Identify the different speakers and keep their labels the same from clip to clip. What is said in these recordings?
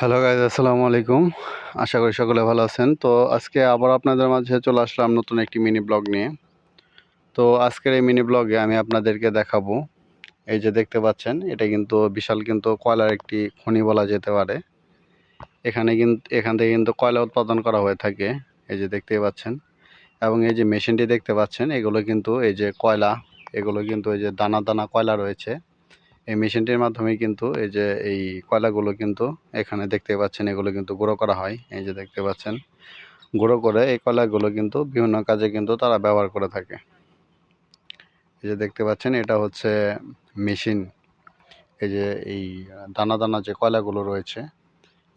Speaker 1: Hello guys আসসালামু আলাইকুম। আশা করি সকলে ভালো আছেন। তো আজকে আবার আপনাদের মাঝে চলে আসলাম নতুন একটি মিনি ব্লগ নিয়ে। তো আজকের এই মিনি ব্লগে আমি আপনাদেরকে দেখাবো। এই যে দেখতে পাচ্ছেন, এটা কিন্তু বিশাল কিন্তু কয়লার একটি খনি বলা যেতে পারে। এখানে কিন্তু এখান থেকে কিন্তু কয়লা উৎপাদন করা হয়ে থাকে, এই যে দেখতেই পাচ্ছেন। এবং এই যে মেশিনটি দেখতে পাচ্ছেন, এগুলো কিন্তু এই যে কয়লা, এগুলো কিন্তু এই যে দানা দানা কয়লা রয়েছে। এই মেশিনটির মাধ্যমে কিন্তু এই যে এই কয়লাগুলো কিন্তু এখানে দেখতে পাচ্ছেন, এগুলো কিন্তু গুঁড়ো করা হয়। এই যে দেখতে পাচ্ছেন, গুঁড়ো করে এই কয়লাগুলো কিন্তু বিভিন্ন কাজে কিন্তু তারা ব্যবহার করে থাকে। এই যে দেখতে পাচ্ছেন, এটা হচ্ছে মেশিন। এই যে এই দানা দানা যে কয়লাগুলো রয়েছে,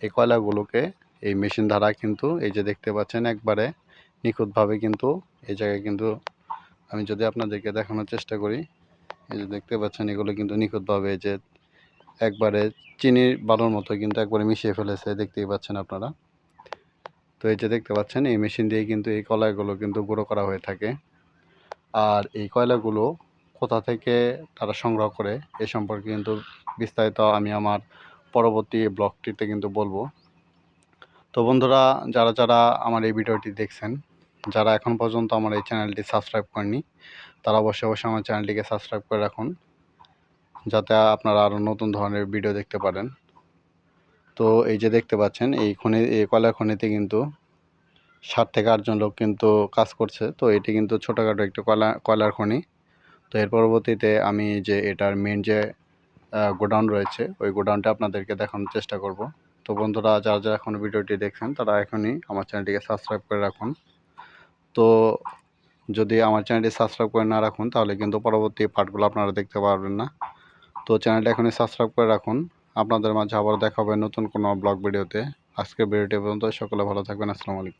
Speaker 1: এই কয়লাগুলোকে এই মেশিন দ্বারা কিন্তু এই যে দেখতে পাচ্ছেন, একবারে নিখুঁতভাবে কিন্তু এই জায়গায় কিন্তু আমি যদি আপনাদেরকে দেখানোর চেষ্টা করি এই যে দেখতে পাচ্ছেন, এগুলো কিন্তু নিখুঁতভাবে যে একবারে চিনি বালুর মতো কিন্তু একবারে মিশিয়ে ফেলেছে, দেখতেই পাচ্ছেন আপনারা। তো এই যে দেখতে পাচ্ছেন, এই মেশিন দিয়ে কিন্তু এই কলাগুলো কিন্তু গুঁড়ো করা হয়ে থাকে। আর এই কয়লাগুলো কোথা থেকে তারা সংগ্রহ করে, এ সম্পর্কে কিন্তু বিস্তারিত আমি আমার পরবর্তী ব্লগটিতে কিন্তু বলব। তো বন্ধুরা, যারা যারা আমার এই ভিডিওটি দেখছেন যারা এখন পর্যন্ত আমার এই চ্যানেলটি সাবস্ক্রাইব করেনি তারা অবশ্যই অবশ্যই আমার চ্যানেলটিকে সাবস্ক্রাইব করে রাখুন, যাতে আপনারা আরও নতুন ধরনের ভিডিও দেখতে পারেন। তো এই যে দেখতে পাচ্ছেন, এই খনি, এই কয়লা খনিতে কিন্তু ষাট থেকে আটজন লোক কিন্তু কাজ করছে। তো এটি কিন্তু ছোটোখাটো একটি কয়লা, কয়লার খনি। তো এর পরবর্তীতে আমি যে এটার মেন যে গোডাউন রয়েছে, ওই গোডাউনটা আপনাদেরকে দেখানোর চেষ্টা করব। তো বন্ধুরা, যারা যারা এখন ভিডিওটি দেখছেন, তারা এখনই আমার চ্যানেলটিকে সাবস্ক্রাইব করে রাখুন। তো যদি আমার চ্যানেলটি সাবস্ক্রাইব করে না রাখুন, তাহলে কিন্তু পরবর্তী পার্টগুলো আপনারা দেখতে পারবেন না। তো চ্যানেলটা এখনই সাবস্ক্রাইব করে রাখুন। আপনাদের মাঝে আবার দেখা হবে নতুন কোনো ব্লগ ভিডিওতে আজকের ভিডিওটি পর্যন্ত, সকলে ভালো থাকবেন। আসসালামু আলাইকুম।